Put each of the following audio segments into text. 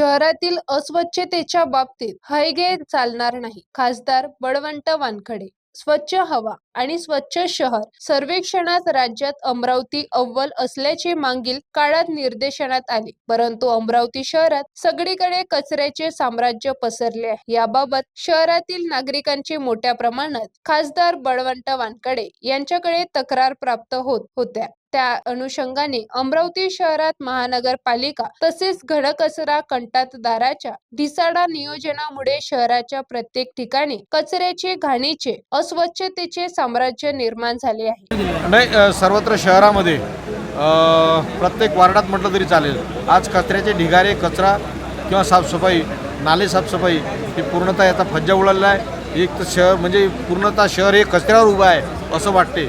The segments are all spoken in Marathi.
शहरातील अस्वच्छतेच्या बाबतीत हयगे चालणार नाही. खासदार बळवंत वानखडे स्वच्छ हवा आणि स्वच्छ शहर सर्वेक्षणात राज्यात अमरावती अव्वल असल्याचे मागील काळात निर्देशनात आले. परंतु अमरावती शहरात सगळीकडे कचऱ्याचे साम्राज्य पसरले आहे. याबाबत शहरातील नागरिकांची मोठ्या प्रमाणात खासदार बळवंत वानकडे यांच्याकडे तक्रार प्राप्त होत होत्या. त्या अनुषंगाने अमरावती शहरात महानगरपालिका तसेच घडकचरा कंटातदाराच्या ढिसाडा नियोजनामुळे शहराच्या प्रत्येक ठिकाणी कचऱ्याचे घाणीचे अस्वच्छतेचे साम्राज्य निर्माण झाले आहे. नाही सर्वत्र शहरामध्ये प्रत्येक वार्डात म्हटलं तरी चालेल. आज कचऱ्याचे ढिगारे कचरा किंवा साफसफाई नाले साफसफाई ही पूर्णतः याचा फज्जा उडालेला आहे. एक तर शहर म्हणजे पूर्णतः शहर हे कचऱ्यावर उभं आहे. असं वाटते.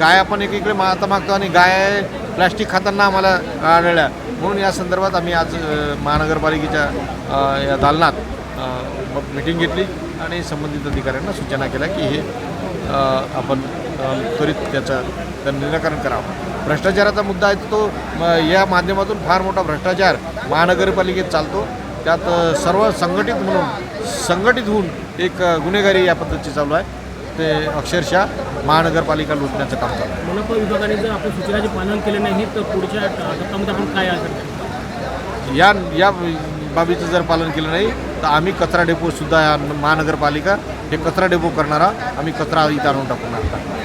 गाय आपण एकीकडे माता मागतो आणि गाय प्लॅस्टिक खाताना आम्हाला आढळल्या. म्हणून या संदर्भात आम्ही आज महानगरपालिकेच्या या दालनात अ, मिटिंग घेतली आणि संबंधित अधिकाऱ्यांना सूचना केल्या की हे आपण त्वरित त्याचं निराकरण करावं. भ्रष्टाचाराचा मुद्दा आहे तो म, या माध्यमातून फार मोठा भ्रष्टाचार महानगरपालिकेत चालतो. त्यात सर्व संघटित म्हणून संघटित होऊन एक गुन्हेगारी या पद्धतीची चालू आहे. ते अक्षरशः महानगरपालिका लुटण्याचं काम चालू आहे. मनपा विभागाने जर आपण सूचनाचे पालन केले नाही तर पुढच्या टप्प्यामध्ये आपण काय या या बाबीचं जर पालन केलं नाही तर आम्ही कचरा डेपोसुद्धा या महानगरपालिका हे कचरा डेपो करणारा आम्ही कचरा इथं आणून टाकणार